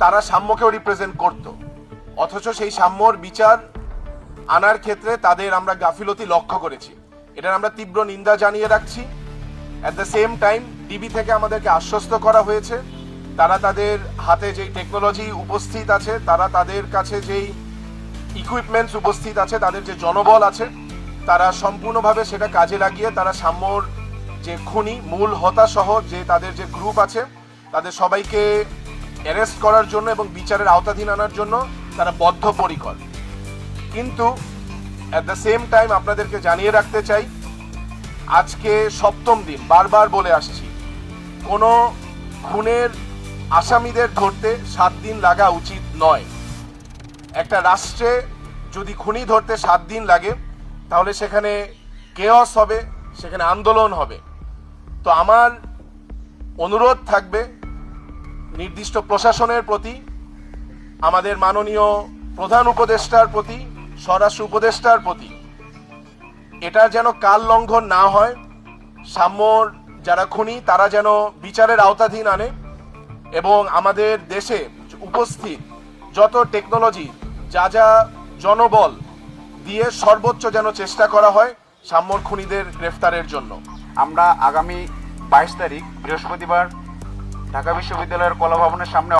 তারা সাম্যকেও রিপ্রেজেন্ট করত। অথচ সেই সাম্যর বিচার আনার ক্ষেত্রে তাদের আমরা গাফিলতি লক্ষ্য করেছি। এটার আমরা তীব্র নিন্দা জানিয়ে রাখছি। At the same time DB থেকে আমাদেরকে আশ্বস্ত করা হয়েছে। তারা তাদের হাতে যেই টেকনোলজি উপস্থিত আছে, তারা তাদের কাছে যেই ইকুইপমেন্টস উপস্থিত আছে, তাদের যে জনবল আছে, তারা সম্পূর্ণভাবে সেটা কাজে লাগিয়ে তারা সাম্যর যে খুনি, মূল হতা সহ যে তাদের যে গ্রুপ আছে, তাদের সবাইকে অ্যারেস্ট করার জন্য এবং বিচারের আওতাধীন আনার জন্য তারা বদ্ধপরিকর। কিন্তু অ্যাট দ্য সেম টাইম আপনাদেরকে জানিয়ে রাখতে চাই, আজকে সপ্তম দিন, বারবার বলে আসছি, কোনো খুনের আসামিদের ধরতে সাত দিন লাগা উচিত নয়। একটা রাষ্ট্রে যদি খুনি ধরতে সাত দিন লাগে, তাহলে সেখানে কেয়স হবে, সেখানে আন্দোলন হবে। তো আমার অনুরোধ থাকবে নির্দিষ্ট প্রশাসনের প্রতি, আমাদের মাননীয় প্রধান উপদেষ্টার প্রতি, স্বরাষ্ট্র উপদেষ্টার প্রতি। এটা যেন কাল লঙ্ঘন না হয় সাম্যর যারা খুনি, তারা যেন বিচারের আওতাধীন আনে এবং আমাদের দেশে উপস্থিত যত টেকনোলজি, যা যা জনবল দিয়ে সর্বোচ্চ যেন চেষ্টা করা হয় সাম্যর খুনিদের গ্রেফতারের জন্য। আমরা আগামী বাইশ তারিখ বৃহস্পতিবার ঢাকা বিশ্ববিদ্যালয়ের কলা ভবনের সামনে